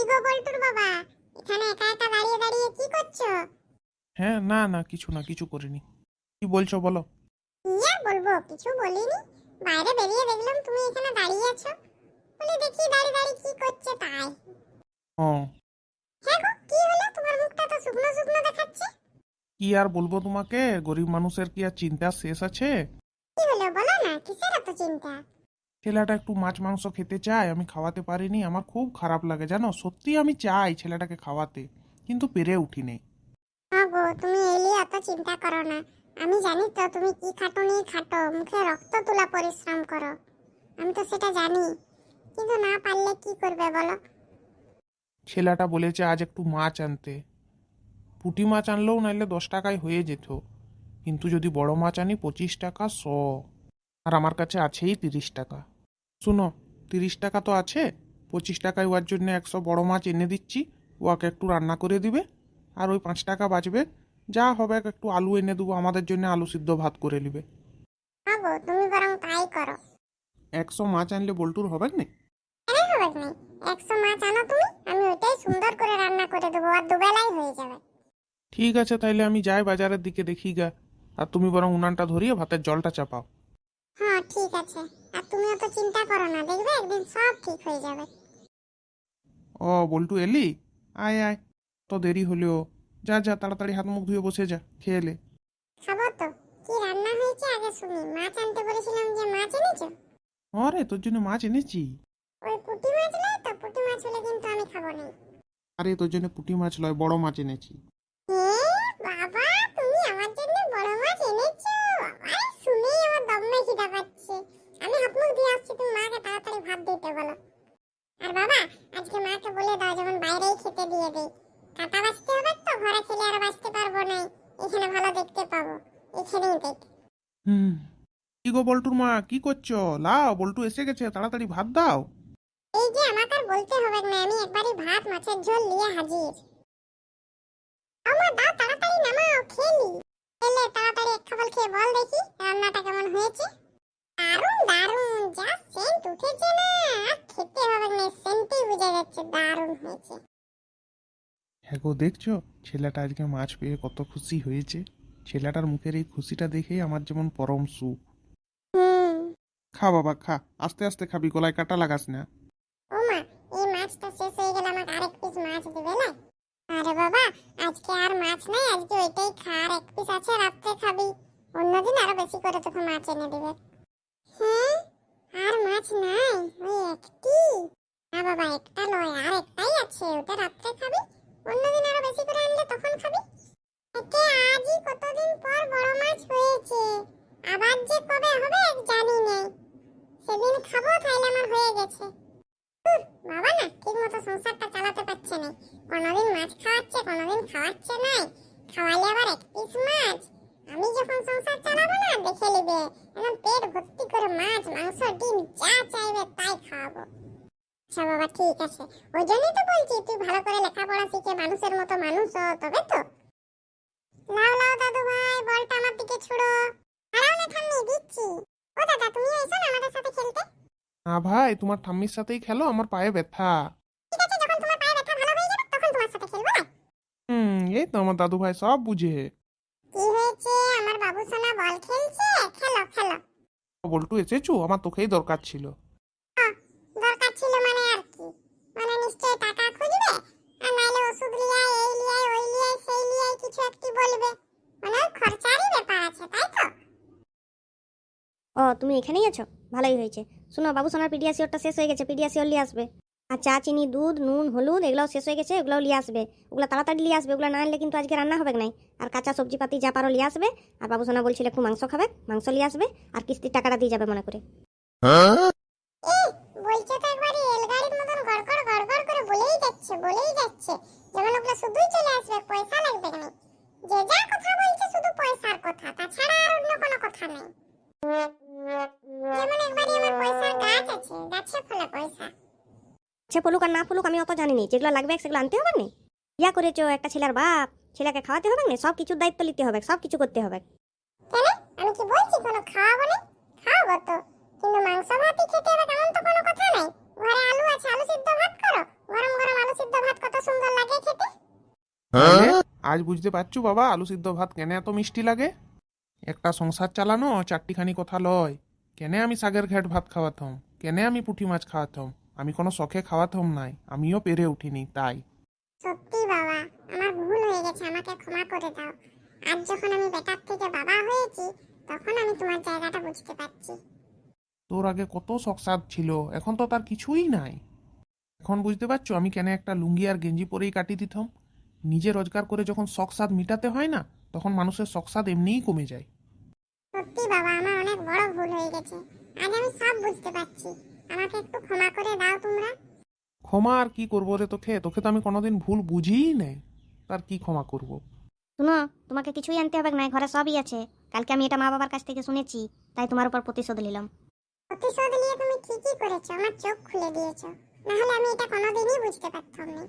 কি গো বল্টুর বাবা? এখানে একা একা দাঁড়িয়ে দাঁড়িয়ে কি করছ? হ্যাঁ না না কিছু না কিছু করিনি। কি বলছো বলো? বলব কিছু বলিনি। বাইরে বেরিয়ে দেখলাম তুমি এখানে দাঁড়িয়ে আছো। বলে দেখি দাঁড়িয়ে দাঁড়িয়ে কি করছে তাই। ও। হ্যাঁ গো কি হলো? তোমার মুখটা তো শুকনো শুকনো দেখাচ্ছে। কি আর বলব তোমাকে? গরিব মানুষের কি আর চিন্তা শেষ আছে? কি হলো? বলো না কিসের এত চিন্তা? ছেলেটা একটু মাছ মাংস খেতে চায় আমি খাওয়াতে পারিনি আমার খুব খারাপ লাগে জানো? সত্যি আমি চাই ছেলেটাকে খাওয়াতে কিন্তু পেরে উঠিনি। হ্যাঁ গো তুমি এলি এত চিন্তা করো না। আমি জানি তো তুমি কি খাটুনি খাটো মুখে রক্ত তোলা পরিশ্রম করো। আমি তো সেটা জানি। কিন্তু না পারলে কি করবে বলো? ছেলেটা বলেছে আজ একটু মাছ আনতে। পুঁটি মাছ আনলেও নাইলে দশ টাকায় হয়ে যেত। কিন্তু যদি বড় মাছ আনি পঁচিশ টাকা শ। আর আমার কাছে আছেই তিরিশ টাকা। শুনো তিরিশ টাকা তো আছে পঁচিশ টাকায় ওয়ার জন্য একশো বড় মাছ এনে দিচ্ছি ওকে একটু রান্না করে দিবে আর ওই পাঁচ টাকা বাঁচবে যা হবে একটু আলু এনে দেবো আমাদের জন্য আলু সিদ্ধ ভাত করে নিবে। হ্যাঁ তুমি বরং তাই করো। একশো মাছ আনলে বল্টুর হবে না একশো মাছ আনো তুমি আমি ওইটাই সুন্দর করে রান্না করে দেবো আর দুবেলাই হয়ে যাবে। ঠিক আছে তাইলে আমি যাই বাজারের দিকে দেখি গা আর তুমি বরং উনানটা ধরিয়ে ভাতের জলটা চাপাও। হ্যাঁ ঠিক আছে। আর তুমিও তো চিন্তা করো না দেখবে একদিন সব ঠিক হয়ে যাবে। ও বল্টু এলি? আয় আয় তো দেরি হলেও। যা যা তাড়াতাড়ি হাত মুখ ধুয়ে বসে যা খেয়ে খাব তো। কি রান্না হয়েছে আগে শুনি। মাছ আনতে বলেছিলাম যে মাছ এনেছো? আরে তোর জন্য মাছ এনেছি। ওই পুঁটি মাছ নয় তো? পুঁটি মাছ হলে কিন্তু আমি খাব না। আরে তোর জন্য পুঁটি মাছ লয় বড় মাছ এনেছি। বাবা তুমি আমার জন্য বড় মাছ এনেছো। আরে শুনেই আমার দমে খিদা পাচ্ছে আমি হাত মুখ দিয়ে আসছি তুমি মাকে তাড়াতাড়ি ভাত দিতে বলো আর বাবা আজকে মাকে বলে দাও যেমন বাইরেই খেতে দিয়ে দেই কাটা বাঁচতে হবে তো ঘরে খেলে আর বাঁচতে পারব না এখানে ভালো দেখতে পাবো এখানেই দেখ হুম। কি গো বল্টুর মা কি করছ? লাও বল্টু এসে গেছে তাড়াতাড়ি ভাত দাও। এই যে আমাকে আর বলতে হবে না আমি একবারই ভাত মাছের ঝোল নিয়ে হাজির। আমার দাও তাড়াতাড়ি নামাও খেলি খেলে তাড়াতাড়ি এক খাবল খেয়ে বল দেখি রান্নাটা কেমন হয়েছে। দারুণ দারুণ যা সেন্ট উঠেছে না আর খেতে হবে না সেন্টই বুঝে যাচ্ছে দারুণ হয়েছে। হ্যাঁ গো দেখছ? ছেলেটা আজকে মাছ পেয়ে কত খুশি হয়েছে। ছেলেটার মুখের এই খুশিটা দেখেই আমার যেমন পরম সুখ। হুম। খা বাবা খা। আস্তে আস্তে খাবি গলায় কাটা লাগাস না। ও মা এই মাছটা শেষ হয়ে গেলে আমাকে আরেক পিস মাছ দিবে না? আরে বাবা আজকে আর মাছ নাই আজকে ওইটাই খা আর এক পিস আছে রাত্রে খাবি। অন্যদিন আরও বেশি করে তোকে মাছ এনে দিবে। হ্যাঁ? আর মাছ নাই? ওই একটি? না বাবা একটা নয় আর একটাই আছে ওটা রাত্রে খাবি অন্যদিন আরও বেশি করে আনলে তখন খাবি একে আজই কতদিন পর বড় মাছ হয়েছে আবার যে কবে হবে জানি না সেদিন খাব তাইলে আমার হয়ে গেছে উফ, বাবা না, ঠিক মতো সংসারটা চালাতে পারছে না। কোনোদিন মাছ খাওয়াচ্ছে, কোনোদিন খাওয়াচ্ছে নাই খাওয়ালে আবার এক পিস মাছ। আমি যখন সংসার চালাবো না, দেখে নিবে। একদম পেট ভর্তি করে মাছ, মাংস, ডিম, যা চাইবে তাই খাওয়াবো। আচ্ছা বাবা, ঠিক আছে। ওই জন্যই তো বলছি, তুই ভালো করে লেখাপড়া শিখে মানুষের মতো মানুষ হ, তবে তো। লাও লাও দাদু ভাই বলটা আমার দিকে ছুড়ো দাঁড়াও না ঠাম্মি দিচ্ছি ও দাদা তুমিও এসো না আমাদের সাথে খেলতে না ভাই তোমার ঠাম্মির সাথেই খেলো আমার পায়ে ব্যথা। ঠিক তোমার পায়ে ব্যথা ভালো হয়ে যাবে তখন তোমার সাথে হুম এই তো আমার দাদু ভাই সব বুঝে। কি হয়েছে? আমার বাবু সোনা বল খেলছে? খেলো খেলো। বল্টু এসেছ? আমার তোকেই দরকার ছিল। দরকার ছিল মানে আর কি? মানে নিশ্চয়ই টাকা খুঁজবে? আর নাইলে ওষুধ লিয়াই এই লিয়াই ওই লিয়াই সেই লিয়াই কিছু একটি বলবে। মানে খরচারই ব্যাপার আছে তাই তো? ও তুমি এখানেই আছো? ভালোই হয়েছে। শুনো, বাবু সোনার পিডিয়াসিওরটা শেষ হয়ে গেছে পিডিয়াশিওর নিয়ে আসবে। আর চা, চিনি, দুধ, নুন, হলুদ, এগুলোও শেষ হয়ে গেছে, এগুলোও নিয়ে আসবে। ওগুলো তাড়াতাড়ি নিয়ে আসবে, ওগুলো না আনলে কিন্তু আজকে রান্না হবে নাই। আর কাঁচা সবজি পাতি যা পারো নিয়ে আসবে, আর বাবু সোনা বলছিল একটু মাংস খাবে, মাংস নিয়ে আসবে, আর কিস্তির টাকাটা দিয়ে যাবে মনে করে। বলছে তো একবার মতন গড়গড় গড়গড় করে বলেই যাচ্ছে বলেই যাচ্ছে। যেমন ওগুলো শুধুই চলে আসবে, পয়সা সে ফলুক আর না ফলুক আমি অত জানি নি যেগুলো লাগবে সেগুলো আনতে হবে না? ইয়া করেছ একটা ছেলের বাপ ছেলেকে খাওয়াতে হবে না? সব কিছুর দায়িত্ব নিতে হবে সব কিছু করতে হবে। কেন? আমি কি বলছি কোনো খাওয়াবো না? খাওয়াবো তো। কিন্তু মাংস ভাতই খেতে হবে তেমন তো কোনো কথা নাই। ঘরে আলু আছে আলু সিদ্ধ ভাত করো? গরম গরম আলু সিদ্ধ তাহলে আজ বুঝতে পারছ বাবা আলু সিদ্ধ ভাত কেন এত মিষ্টি লাগে? একটা সংসার চালানো চারটিখানি কথা লয়। কেনে আমি শাকের ঘেট ভাত খাওয়াতাম? কেনে আমি পুঁটি মাছ খাওয়াতাম? আমি কোনো শখে খাওয়াতাম নাই আমিও পেরে উঠিনি তাই। সত্যি বাবা আমার ভুল হয়ে গেছে আমাকে ক্ষমা করে দাও। আজ যখন আমি বেটার থেকে বাবা হয়েছি তখন আমি তোমার জায়গাটা বুঝতে পারছি। তোর আগে কত শখসাদ ছিল এখন তো তার কিছুই নাই। এখন বুঝতে পারছ আমি কেন একটা লুঙ্গি আর গেঞ্জি পরেই কাটি দিতাম? নিজে রোজগার করে যখন শখসাদ মিটাতে হয় না তখন মানুষের শখসাদ এমনিই কমে যায়। সত্যি বাবা আমার অনেক বড় ভুল হয়ে গেছে। আজ আমি সব বুঝতে পারছি। আমাকে একটু ক্ষমা করে দাও তোমরা। ক্ষমা আর কি করব রে তোকে? তোকে তো আমি কোনোদিন ভুল বুঝিই নাই তার কি ক্ষমা করব। শুনো তোমাকে কিছুই আনতে হবে না ঘরে সবই আছে। কালকে আমি এটা মা বাবার কাছ থেকে শুনেছি তাই তোমার উপর প্রতিশোধ নিলাম। প্রতিশোধ নিয়ে তুমি ঠিকই করেছ আমার চোখ খুলে দিয়েছ। নাহলে আমি এটা কোনোদিনই বুঝতে পারতাম না।